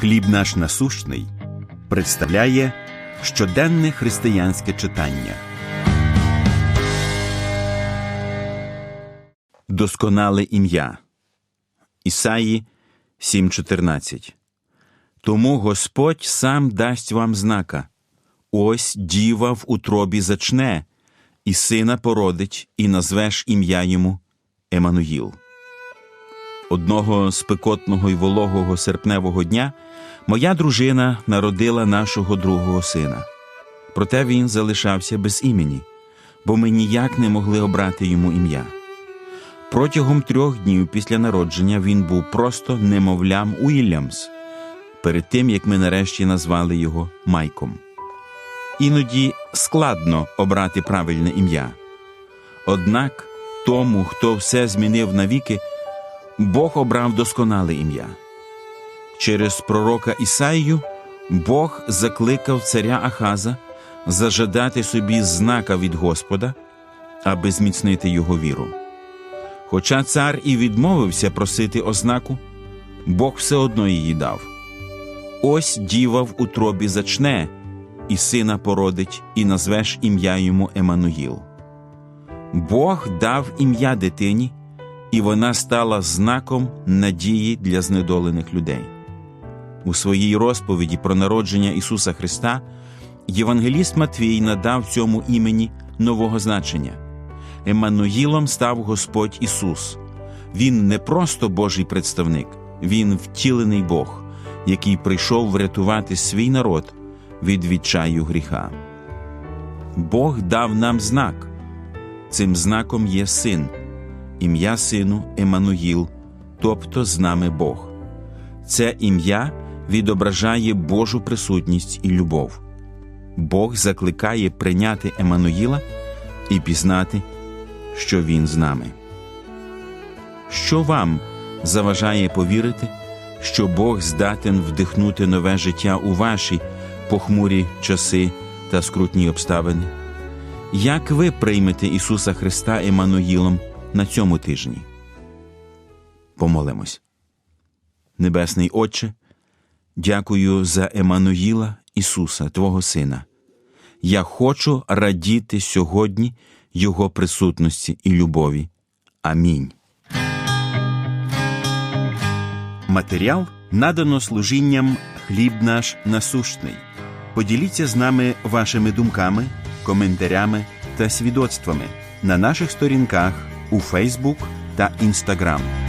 Хліб наш насущний представляє щоденне християнське читання. Досконале ім'я Ісаї 7:14 Тому Господь сам дасть вам знака. Ось діва в утробі зачне, і сина породить, і назвеш ім'я йому Емануїл. Одного спекотного й вологого серпневого дня моя дружина народила нашого другого сина. Проте він залишався без імені, бо ми ніяк не могли обрати йому ім'я. Протягом трьох днів після народження він був просто немовлям Уільямс, перед тим як ми нарешті назвали його Майком. Іноді складно обрати правильне ім'я. Однак тому, хто все змінив навіки, Бог обрав досконале ім'я. Через пророка Ісаїю Бог закликав царя Ахаза зажадати собі знака від Господа, аби зміцнити його віру. Хоча цар і відмовився просити ознаку, Бог все одно її дав. Ось діва в утробі зачне, і сина породить, і назвеш ім'я йому Емануїл. Бог дав ім'я дитині, і вона стала знаком надії для знедолених людей. У своїй розповіді про народження Ісуса Христа Євангеліст Матвій надав цьому імені нового значення. Еммануїлом став Господь Ісус. Він не просто Божий представник, Він втілений Бог, який прийшов врятувати свій народ від відчаю гріха. Бог дав нам знак. Цим знаком є син, ім'я сину Еммануїл, тобто з нами Бог. Це ім'я відображає Божу присутність і любов. Бог закликає прийняти Еммануїла і пізнати, що Він з нами. Що вам заважає повірити, що Бог здатен вдихнути нове життя у ваші похмурі часи та скрутні обставини? Як ви приймете Ісуса Христа Еммануїлом на цьому тижні? Помолимось. Небесний Отче, дякую за Еммануїла Ісуса, Твого Сина. Я хочу радіти сьогодні Його присутності і любові. Амінь. Матеріал надано служінням хліб наш насущний. Поділіться з нами вашими думками, коментарями та свідоцтвами на наших сторінках у Фейсбук та Інстаграм.